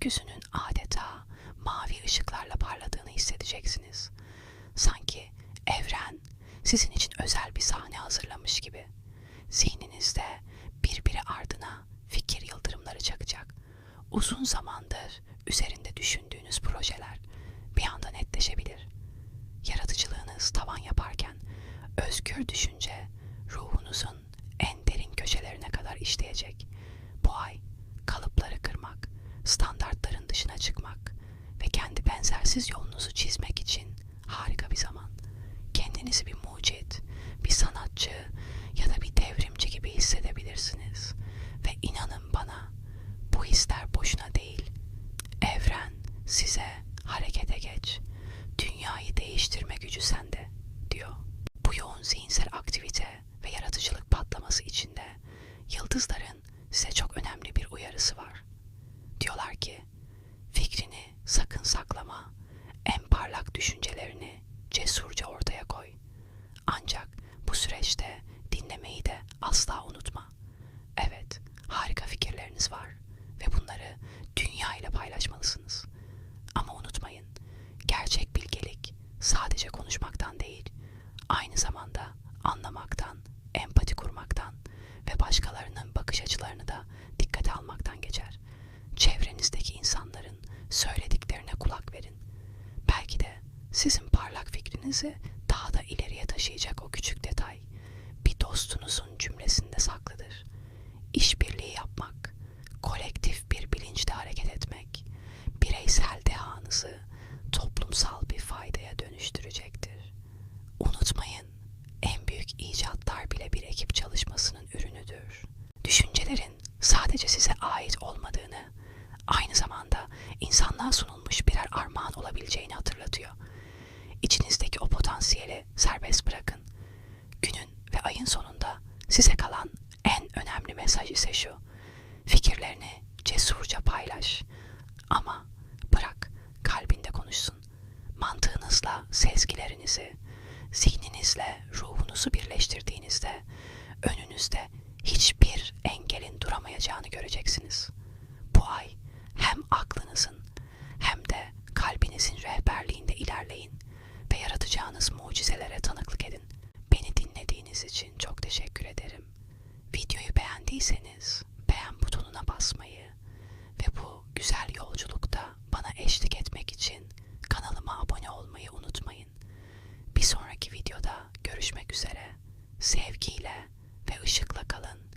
gökyüzünün adeta mavi ışıklarla parladığını hissedeceksiniz. Sanki evren sizin için özel bir sahne hazırlamış gibi. Zihninizde birbiri ardına fikir yıldırımları çakacak. Uzun zamandır üzerinde düşündüğünüz projeler bir anda netleşebilir. Yaratıcılığınız tavan yaparken özgür düşünce ruhunuzun en derin köşelerine kadar işleyecek. Bu ay kalıpları kırmak, standartların dışına çıkmak ve kendi benzersiz yolunuzu çizmek için harika bir zaman. Kendinizi bir mucit, bir sanatçı ya da bir devrimci gibi hissedebilirsiniz. Ve inanın bana bu hisler boşuna değil. Evren size harekete geç. Dünyayı değiştirme gücü sende diyor. Bu yoğun zihinsel aktivite ve yaratıcılık patlaması içinde yıldızların fikirleriniz var ve bunları dünya ile paylaşmalısınız. Ama unutmayın, gerçek bilgelik sadece konuşmaktan değil, aynı zamanda anlamaktan, empati kurmaktan ve başkalarının bakış açılarını da dikkate almaktan geçer. Çevrenizdeki insanların söylediklerine kulak verin. Belki de sizin parlak fikrinizi daha da ileriye taşıyacak o küçük detay sezgilerinizi, zihninizle ruhunuzu birleştirdiğinizde önünüzde hiçbir engelin duramayacağını göreceksiniz. Bu ay hem aklınızın hem de kalbinizin rehberliğinde ilerleyin ve yaratacağınız mucizelere tanıklık edin. Beni dinlediğiniz için çok teşekkür ederim. Videoyu beğendiyseniz görüşmek üzere. Sevgiyle ve ışıkla kalın.